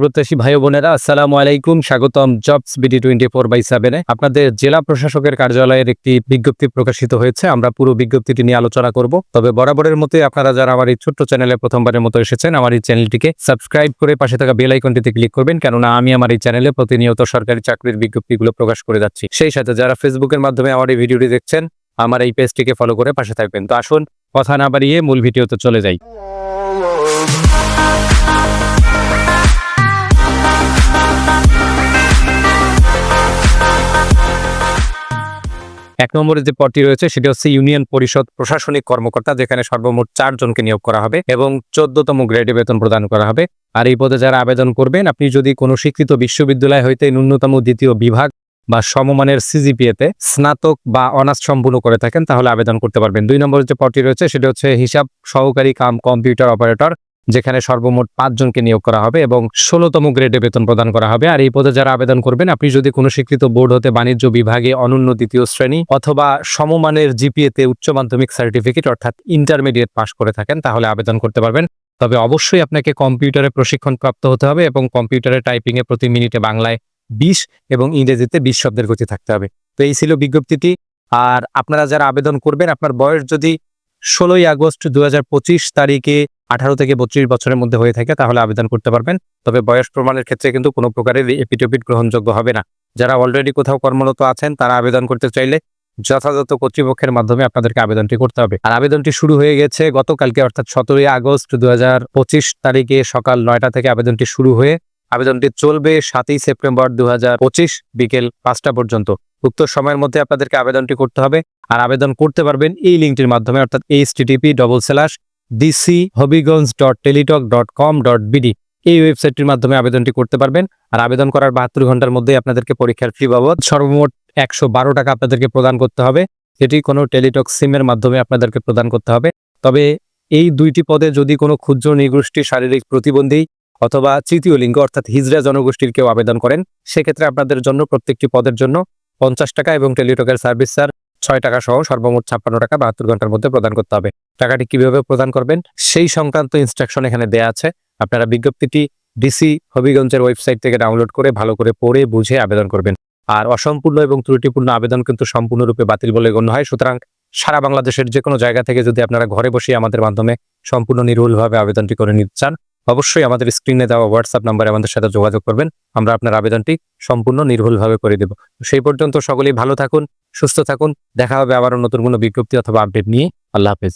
প্রত্যাশী ভাই বোনেরা, আসসালামু আলাইকুম। স্বাগতম jobs BD twenty four by সেভেনে আপনাদের জেলা প্রশাসকের কার্যালয়ের একটি বিজ্ঞপ্তি প্রকাশিত হয়েছে, আমরা পুরো বিজ্ঞপ্তিটি নিয়ে আলোচনা করব। তবে বরাবরের মতোই আপনারা যারা আমার এই ছোট্ট চ্যানেলে প্রথমবারের মতো এসেছেন, আমার এই চ্যানেলটিকে সাবস্ক্রাইব করে পাশে থাকা বেল আইকনটিতে ক্লিক করবেন, কেননা আমি আমার এই চ্যানেলে প্রতিনিয়ত সরকারি চাকরির বিজ্ঞপ্তিগুলো প্রকাশ করে যাচ্ছি। সেই সাথে যারা ফেসবুকের মাধ্যমে আমার এই ভিডিওটি দেখছেন, আমার এই পেজটিকে ফলো করে পাশে থাকবেন। তো আসুন, কথা না বাড়িয়ে মূল ভিডিওতে চলে যাই। এক নম্বরে যে পদটি রয়েছে, সেটি হচ্ছে ইউনিয়ন পরিষদ প্রশাসনিক কর্মকর্তা, যেখানে সর্বমোট চারজনকে নিয়োগ করা হবে এবং চোদ্দতম গ্রেডে বেতন প্রদান করা হবে। আর এই পদে যারা আবেদন করবেন, আপনি যদি কোনো স্বীকৃত বিশ্ববিদ্যালয় হইতে ন্যূনতম দ্বিতীয় বিভাগ বা সমমানের সিজিপিএতে স্নাতক বা অনার্স সম্পূর্ণ করে থাকেন, তাহলে আবেদন করতে পারবেন। দুই নম্বর যে পদটি রয়েছে, সেটি হচ্ছে হিসাব সহকারী কাম কম্পিউটার অপারেটর। যেখানে সর্বমোট পাঁচজনকে নিয়োগ করা হবে এবং ষোলোতম গ্রেডে বেতন প্রদান করা হবে। আর এই পদে যারা আবেদন করবেন, আপনি যদি কোনো স্বীকৃত বোর্ড হতে বাণিজ্য বিভাগে অনন্য দ্বিতীয় শ্রেণি অথবা সমমানের জিপিএতে উচ্চ মাধ্যমিক সার্টিফিকেট, অর্থাৎ ইন্টারমিডিয়েট পাশ করে থাকেন, তাহলে আবেদন করতে পারবেন। তবে অবশ্যই আপনাকে কম্পিউটারে প্রশিক্ষণ প্রাপ্ত হতে হবে এবং কম্পিউটারে টাইপিং এ প্রতি মিনিটে বাংলায় বিশ এবং ইংরেজিতে বিশ শব্দের গতি থাকতে হবে। তো এই ছিল বিজ্ঞপ্তিটি। আর আপনারা যারা আবেদন করবেন, আপনার বয়স যদি ষোলোই আগস্ট দু হাজার পঁচিশ তারিখে আঠারো থেকে বত্রিশ বছরের মধ্যে হয়ে থাকে, তাহলে আবেদন করতে পারবেন। তবে বয়স প্রমাণের ক্ষেত্রে কিন্তু কোনো প্রকারের এপিটোপিট গ্রহণযোগ্য হবে না। যারা অলরেডি কোথাও কর্মরত আছেন, তারা আবেদন করতে চাইলে যথাযথ কর্তৃপক্ষের মাধ্যমে আপনাদেরকে আবেদনটি করতে হবে। আর আবেদনটি শুরু হয়ে গেছে গতকালকে, অর্থাৎ সতেরোই আগস্ট দু হাজার পঁচিশ তারিখে সকাল নয়টা থেকে আবেদনটি শুরু হয়ে আবেদনটি চলবে সাতই সেপ্টেম্বর দু হাজার পঁচিশ বিকেল পাঁচটা পর্যন্ত। উক্ত সময়ের মধ্যে আপনাদেরকে আবেদনটি করতে হবে। আর আবেদন করতে পারবেন এই লিঙ্কটির মাধ্যমে, অর্থাৎ H TTP double slash DC Habiganj dot Teletalk dot com dot BD এই ওয়েবসাইটটির মাধ্যমে আবেদনটি করতে পারবেন আর আবেদন করার বাহাত্তর ঘণ্টার মধ্যে আপনাদেরকে পরীক্ষার ফি বাবদ সর্বমোট একশো বারো টাকা আপনাদেরকে প্রদান করতে হবে। যেটি কোনো টেলিটক সিমের মাধ্যমে আপনাদেরকে প্রদান করতে হবে। তবে এই দুইটি পদে যদি কোনো ক্ষুদ্র নিগোষ্ঠী শারীরিক প্রতিবন্ধী অথবা তৃতীয় লিঙ্গ অর্থাৎ হিজড়া জনগোষ্ঠীর কেউ আবেদন করেন, সেক্ষেত্রে আপনাদের জন্য প্রত্যেকটি পদের জন্য পঞ্চাশ টাকা এবং টেলিটকের সার্ভিস চার্জ ছয় টাকা সহ সর্বমোট ছাপ্পান্ন টাকা বাহাত্তর ঘণ্টার মধ্যে প্রদান করতে হবে। টাকাটি কীভাবে প্রদান করবেন? সেই সংক্রান্ত ইনস্ট্রাকশন এখানে দেয়া আছে। আপনারা বিজ্ঞপ্তিটি ডিসি হবিগঞ্জের ওয়েবসাইট থেকে ডাউনলোড করে ভালো করে পড়ে বুঝে আবেদন করবেন। আর অসম্পূর্ণ এবং ত্রুটিপূর্ণ আবেদন কিন্তু সম্পূর্ণরূপে বাতিল বলে গণ্য হয়। সুতরাং সারা বাংলাদেশের যে কোনো জায়গা থেকে যদি আপনারা ঘরে বসে আমাদের মাধ্যমে সম্পূর্ণ নির্ভুলভাবে আবেদনটি করে নিতে চান অবশ্যই আমাদের স্ক্রিনে দেওয়া হোয়াটসঅ্যাপ নাম্বারে আমাদের সাথে যোগাযোগ করবেন। আমরা আপনার আবেদনটি সম্পূর্ণ নির্ভুলভাবে করে দেব। সেই পর্যন্ত সকলেই ভালো থাকুন, সুস্থ থাকুন। দেখা হবে আবারও নতুন কোনো বিজ্ঞপ্তি অথবা আপডেট নিয়ে। আল্লাহ হাফেজ।